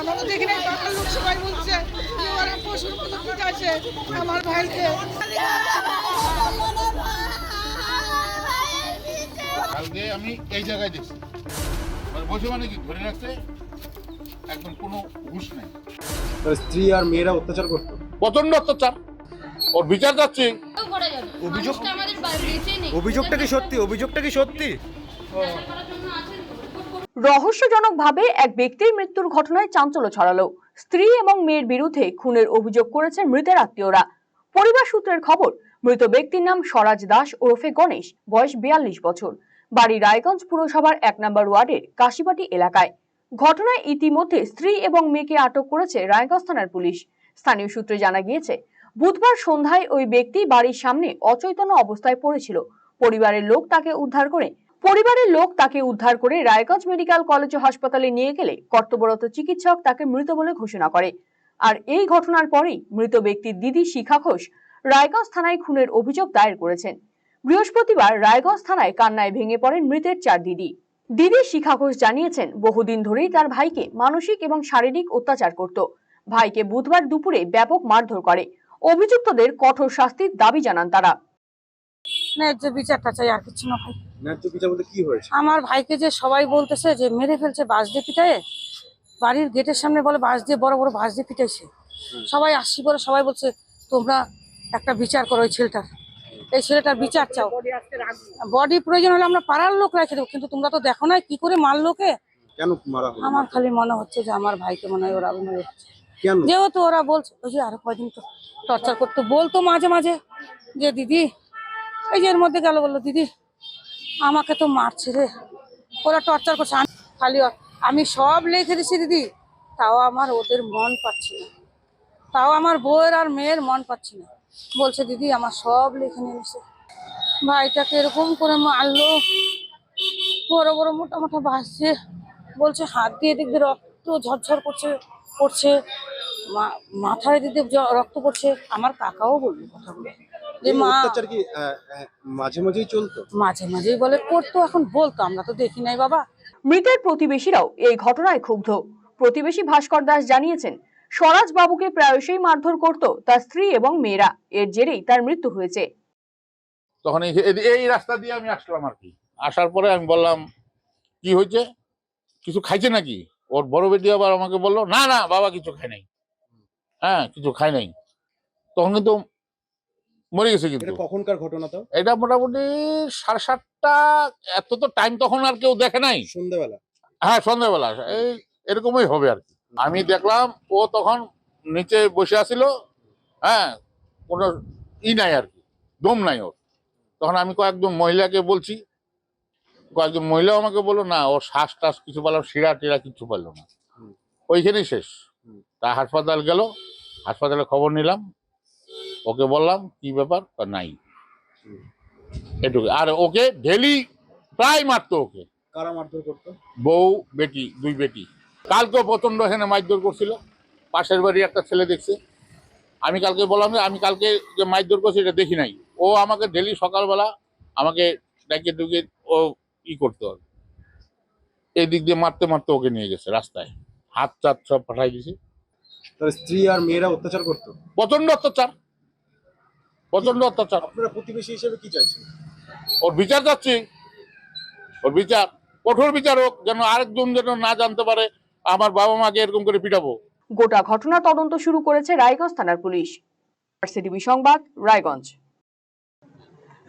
আমার বাংলার লোক সবাই বলছে ওরা পশুর মতো পিটাছে ভাইকে কালকে আমি এই জায়গায় দেখছি। মানে বসে মানে কি ধরে রাখছে একদম কোনো হুশ নেই। স্ত্রী আর মেয়েরা অত্যাচার করতো? প্রচণ্ড অত্যাচার। ওর বিচার যাচ্ছে। অভিযোগ- অভিযোগটা কি সত্যি? অভিযোগটা কি সত্যি? রহস্যজনকভাবে এক ব্যক্তির মৃত্যুর ঘটনায় চাঞ্চল্য ছড়ালো। স্ত্রী এবং মেয়ের বিরুদ্ধে খুনের অভিযোগ করেছেন মৃতের আত্মীয়রা। পরিবার সূত্রের খবর, মৃত ব্যক্তির নাম স্বরাজ দাস ওরফে গণেশ, বয়স বিয়াল্লিশ বছর। বাড়ি রায়গঞ্জ পুরসভার এক নম্বর ওয়ার্ডের কাশিবাটি এলাকায়। ঘটনায় ইতিমধ্যে স্ত্রী এবং মেয়েকে আটক করেছে রায়গঞ্জ থানার পুলিশ। স্থানীয় সূত্রে জানা গিয়েছে, বুধবার সন্ধ্যায় ওই ব্যক্তি বাড়ির সামনে অচৈতন্য অবস্থায় পড়েছিল। পরিবারের লোক তাকে উদ্ধার করে পরিবারের লোক তাকে উদ্ধার করে রায়গঞ্জ মেডিকেল কলেজ হাসপাতালে নিয়ে গেলে কর্তব্যরত চিকিৎসক তাকে মৃত বলে ঘোষণা করে। আর এই ঘটনার পরেই মৃত ব্যক্তির দিদি শিখা ঘোষ রায়গঞ্জ থানায় খুনের অভিযোগ দায়ের করেছেন। বৃহস্পতিবার রায়গঞ্জ থানায় কান্নায় ভেঙে পড়েন মৃতের চার দিদি। দিদি শিখা ঘোষ জানিয়েছেন, বহুদিন ধরেই তার ভাইকে মানসিক এবং শারীরিক অত্যাচার করত। ভাইকে বুধবার দুপুরে ব্যাপক মারধর করে। অভিযুক্তদের কঠোর শাস্তির দাবি জানান তারা। ন্যায্য বিচারটা চাই আর কিছু না ভাই। ন্যায্য বিচার বলতে কি হয়েছে? আমার ভাইকে যে সবাই বলতেছে যে মেরে ফেলছে বাস দিয়ে পিটায়ে বাড়ির গেটের সামনে বলে বাস দিয়ে বড় বড় বাস দিয়ে পিটাইছে সবাই আসছি বলে সবাই বলছে তোমরা একটা বিচার করো ওই ছেলেটার। এই ছেলেটার বিচার চাও। বডি প্রয়োজন হলে আমরা পাড়ার লোক রেখে দেবো কিন্তু তোমরা তো দেখো না কি করে মারলো কে কেন মারা আমার খালি মনে হচ্ছে যে আমার ভাইকে মনে হয় ওরা মেরেছে কেন? যেহেতু ওরা বলছে ওই যে আরও কয়দিন তো টর্চার করতো। বলতো মাঝে মাঝে যে দিদি এই যে এর মধ্যে গেল বলল, দিদি, আমাকে তো মারছে রে। ওরা টর্চার করছে। আমি খালি আমি সব লিখে দিছি, দিদি। তাও আমার ওদের মন পাচ্ছি না। তাও আমার বউয়ের আর মেয়ের মন পাচ্ছি না। বলছে, দিদি, আমার সব লিখে নিয়ে এসে ভাইটাকে এরকম করে মারলো। বড় বড়, মোটা মোটা ভাসছে বলছে, হাত দিয়ে দেখবে, রক্ত ঝরঝর করছে, পড়ছে। মাথায় দিতে রক্ত পড়ছে। আমার কাকাও বলল কথাগুলো। যে মা অত্যাচার কি আহ, আহ, মাঝে মাঝেই চলতো? মাঝে মাঝেই বলে করতো এখন বলতো আমরা তো দেখি নাই বাবা। মৃতের প্রতিবেশীরাও এই ঘটনায় ক্ষুব্ধ। প্রতিবেশী ভাস্কর দাস জানিয়েছেন স্বরাজ বাবুকে প্রায়শই মারধর করত তার স্ত্রী এবং মেয়েরা। এর জেরেই তার মৃত্যু হয়েছে। তখন এই এই- এই রাস্তা দিয়ে আমি আসলাম আর কি। আসার পরে আমি বললাম কি হয়েছে? কিছু খাইছে নাকি? ওর বড় বেটি আবার আমাকে বলল না না বাবা কিছু খায় নাই। হ্যাঁ কিছু খায় নাই। তখন কিন্তু মরে গেছে কিন্তু। কখনকার ঘটনা তো এটা মোটামুটি সাড়ে সাতটা এত তো টাইম তখন আর কেউ দেখে নাই। সন্ধ্যাবেলা হ্যাঁ সন্ধ্যাবেলা এই এরকমই হবে আর কি। আমি দেখলাম ও তখন নিচে বসে আছিল হ্যাঁ কোনো ই নাই আর কি দম নাই ওর। তখন আমি কয়েকজন মহিলাকে বলছি কয়েকজন মহিলা আমাকে বলল না ওর শ্বাস টাস কিছু পেলাম শিরা টিরা কিছু পেল না। ওইখানেই শেষ। তা হাসপাতাল গেল হাসপাতালে খবর নিলাম। ওকে বললাম কি ব্যাপার? নাই। এটুকু। আর ওকে ডেলি প্রায় মারতো ওকে। কারা মারধর করতো? বউ বেটি দুই বেটি। কালকেও প্রচণ্ড এখানে মারধর করছিল। পাশের বাড়ি একটা ছেলে দেখছে। আমি কালকে বললাম যে আমি কালকে যে মারধর করছি এটা দেখি নাই। ও আমাকে ডেলি সকালবেলা আমাকে ডাকে ডুকে ও ই করতো আর এই দিক দিয়ে মারতে মারতে ওকে নিয়ে গেছে রাস্তায়। হাত চাত সব পাঠাই দিছে। তার স্ত্রী আর মেয়েরা অত্যাচার করতো? প্রচণ্ড অত্যাচার। প্রচণ্ড অত্যাচার। আপনারা প্রতিবেশী হিসেবে কি চাইছেন? ওর বিচার চাচ্ছি। ওর বিচার। কঠোর বিচার হোক যেন আরেকজন যেন না জানতে পারে আমার বাবা মাকে এরকম করে পিটাবো। গোটা ঘটনা তদন্ত শুরু করেছে রায়গঞ্জ থানার পুলিশ। সিটিভি সংবাদ রায়গঞ্জ।